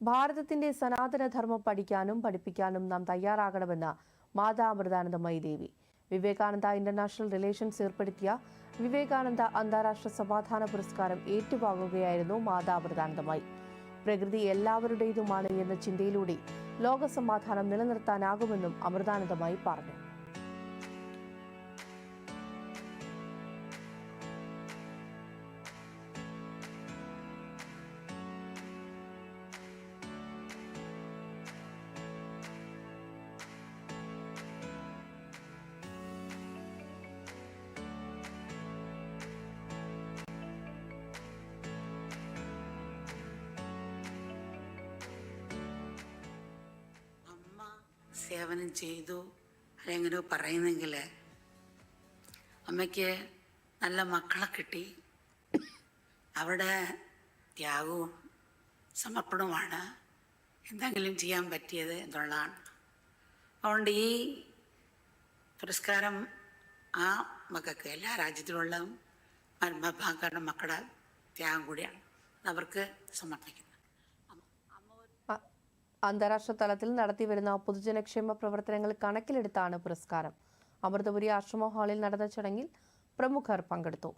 ഭാരതത്തിന്റെ സനാതനധർമ്മം പഠിക്കാനും പഠിപ്പിക്കാനും നാം തയ്യാറാകണമെന്ന് മാതാ അമൃതാനന്ദമയി ദേവി വിവേകാനന്ദ ഇന്റർനാഷണൽ റിലേഷൻസ് ഏർപ്പെടുത്തിയ വിവേകാനന്ദ അന്താരാഷ്ട്ര സമാധാന പുരസ്കാരം ഏറ്റുവാങ്ങുകയായിരുന്നു മാതാ അമൃതാനന്ദമയി പ്രകൃതി എല്ലാവരുടേതുമാണ് എന്ന ചിന്തയിലൂടെ ലോകസമാധാനം നിലനിർത്താനാകുമെന്നും അമൃതാനന്ദമായി പറഞ്ഞു. സേവനം ചെയ്തു. അല്ലെങ്കിൽ പറയുന്നെങ്കിൽ അമ്മയ്ക്ക് നല്ല മക്കളെ കിട്ടി. അവിടെ ത്യാഗവും സമർപ്പണവുമാണ്. എന്തെങ്കിലും ചെയ്യാൻ പറ്റിയത് എന്നുള്ളതാണ്. അതുകൊണ്ട് ഈ പുരസ്കാരം ആ മക്കൾക്ക് എല്ലാ രാജ്യത്തിലുള്ള മരുമഭാഗക്കാരുടെ മക്കളുടെ ത്യാഗം കൂടിയാണ്. അവർക്ക് സമർപ്പിക്കുന്നത് അന്താരാഷ്ട്ര തലത്തിൽ നടത്തിവരുന്ന പൊതുജനക്ഷേമ പ്രവർത്തനങ്ങൾ കണക്കിലെടുത്താണ് പുരസ്കാരം. അമൃതപുരി ആശ്രമ ഹാളിൽ നടന്ന ചടങ്ങിൽ പ്രമുഖർ പങ്കെടുത്തു.